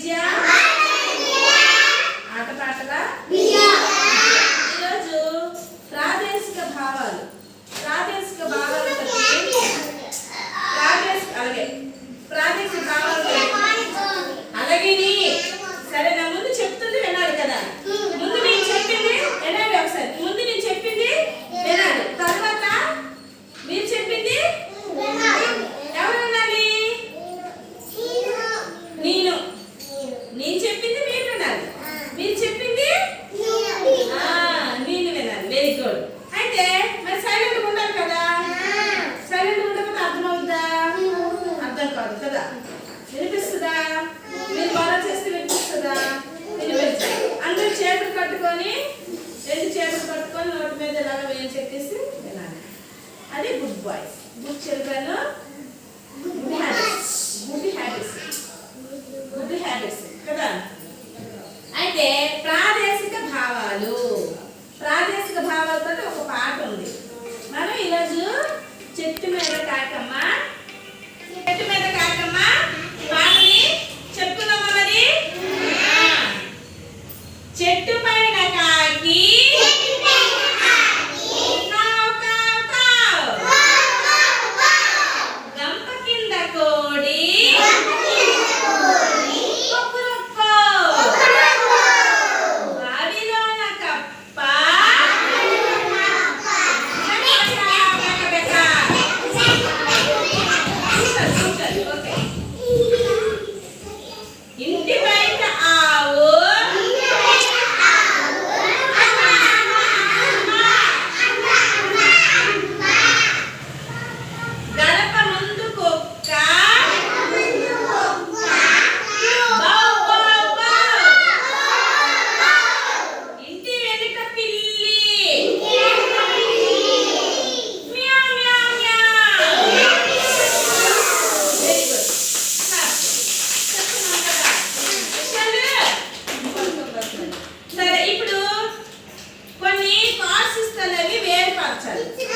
Lídia! తీసుకొని నోటి మీద ఇలాగ వేయించెక్కేసి వెళ్ళాలి. అది గుడ్ బాయ్స్ గుడ్ చిల్డ్రన్. все.